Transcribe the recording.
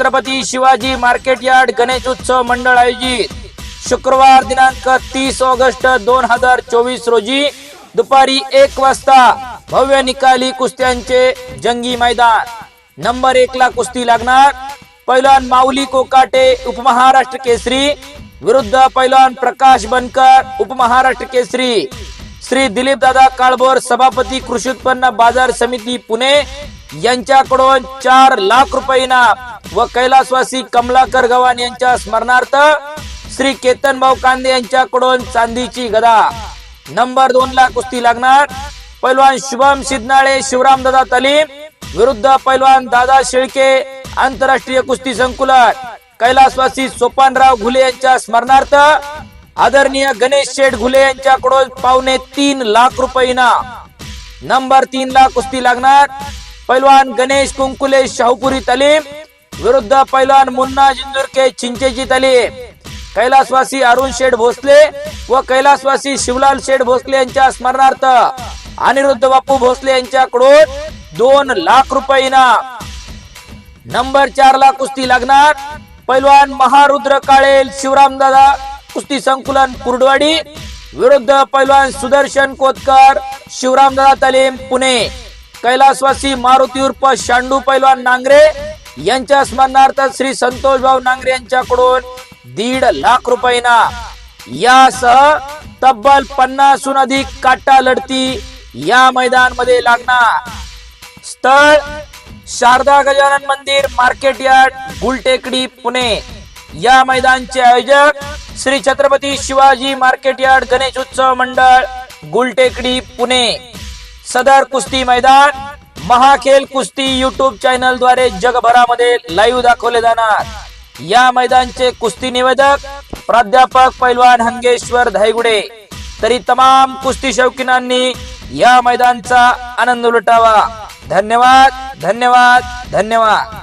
Chhatrapati Shivaji market yard Ganesh Utsav मंडळ आयोजित. शुक्रवार दिनांक तीस ऑगस्ट दोन हजार चोवीस रोजी दुपारी एक वाजता भव्य निकाली कुस्त्यांचे जंगी मैदान. नंबर एक ला कुस्ती लागणार. पैलवान माऊली कोकाटे उपमहाराष्ट्र केसरी. विरुद्ध पैलवान प्रकाश बनकर उपमहाराष्ट्र केसरी. श्री दिलीप दादा काळबोर सभापती कृषी उत्पन्न बाजार समिती पुणे. यांच्याकडून चार लाख रुपये इनाम व कैलासवासी कमलाकर गव्हाण यांच्या स्मरणार्थ श्री केतन भाऊ कांदे यांच्याकडून चांदीची गदा. नंबर दोन ला कुस्ती लागणार. पैलवान शुभम सिद्धनाळे शिवराम दादा तलीम विरुद्ध पैलवान दादा शेळके आंतरराष्ट्रीय कुस्ती संकुलन. कैलासवासी सोपानराव घुले यांच्या स्मरणार्थ आदरणीय गणेश शेठ घुले यांच्याकडून पावणे तीन लाख रुपये इनाम नंबर तीन ला कुस्ती लागणार. पैलवान गणेश कुंकुले शाहूपुरी तलीम विरुद्ध पैलवान मुन्ना जिंदुरके चिंचेची तलीम कैलासवासी अरुण शेठ भोसले व कैलासवासी शिवलाल शेठ भोसले यांच्या स्मरणार्थ अनिरुद्ध बापू भोसले यांच्याकडून दोन लाख रुपये इनाम. नंबर चार ला कुस्ती लागणार. पैलवान महारुद्र काळेल शिवरामदादा कुस्ती संकुलन कुर्डवाडी विरुद्ध पैलवान सुदर्शन कोतकर शिवरामदादा तालीम पुणे. कैलासवासी मारुती उर्फ शांडू पैलवान नांगरे यांच्या स्मरणार्थ श्री संतोष भाऊ नांगरे यांच्याकडून दीड लाख रुपये ना यासह तब्बल पन्नासहून अधिक काटा लढती या मैदानमध्ये लागणार. स्थळ शारदा गजानन मंदिर मार्केट यार्ड गुलटेकडी पुणे. या मैदानचे आयोजक श्री छत्रपती शिवाजी मार्केट यार्ड गणेश उत्सव मंडळ गुलटेकडी पुणे. सदर कुस्ती मैदान महाखेल कुस्ती युट्यूब चॅनलद्वारे जगभरामध्ये लाईव्ह दाखवले जाणार. या मैदानचे कुस्ती निवेदक प्राध्यापक पैलवान हंगेश्वर धायगुडे. तरी तमाम कुस्ती शौकीनांनी या मैदानचा आनंद लुटावा. धन्यवाद धन्यवाद धन्यवाद.